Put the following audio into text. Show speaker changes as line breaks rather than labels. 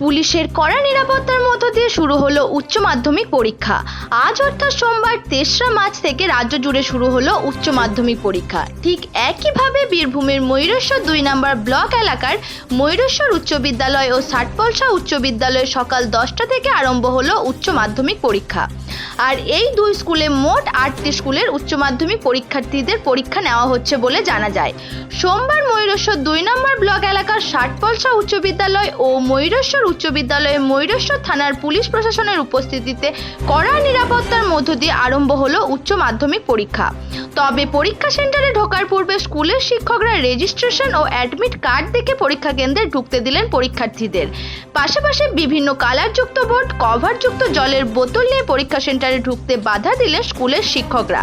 পুলিশের কড়া নিরাপত্তার মধ্য দিয়ে শুরু হলো উচ্চ মাধ্যমিক পরীক্ষা। আজ অর্থাৎ সোমবার তেসরা মার্চ থেকে রাজ্য জুড়ে শুরু হলো উচ্চ মাধ্যমিক পরীক্ষা। ঠিক একইভাবে বীরভূমের ময়ূরেশ্বর দুই নম্বর ব্লক এলাকার ময়ূরেশ্বর উচ্চ বিদ্যালয় ও ষাটপলসা উচ্চ বিদ্যালয়ে সকাল দশটা থেকে আরম্ভ হলো উচ্চ মাধ্যমিক পরীক্ষা। আর এই দুই স্কুলে মোট আটটি স্কুলের উচ্চ মাধ্যমিক পরীক্ষার্থীদের পরীক্ষা নেওয়া হচ্ছে বলে জানা যায়। সোমবার ময়ূরেশ্বর দুই নম্বর ব্লক এলাকার ষাটপলসা উচ্চ বিদ্যালয় ও ময়ূরেশ্বর উচ্চ বিদ্যালয়ে ময়ূরেশ্বর থানার পুলিশ প্রশাসনের উপস্থিতিতে কড়া নিরাপত্তার মধ্য দিয়ে আরম্ভ হলো উচ্চ মাধ্যমিক পরীক্ষা। তবে পরীক্ষা সেন্টারে ঢোকার পূর্বে স্কুলের শিক্ষকরা রেজিস্ট্রেশন ও অ্যাডমিট কার্ড দেখে পরীক্ষা কেন্দ্রে ঢুকতে দিলেন পরীক্ষার্থীদের। পাশাপাশি বিভিন্ন কালারযুক্ত বোর্ড, কভারযুক্ত জলের বোতল নিয়ে পরীক্ষা সেন্টারে ঢুকতে বাধা দিলেন স্কুলের শিক্ষকরা।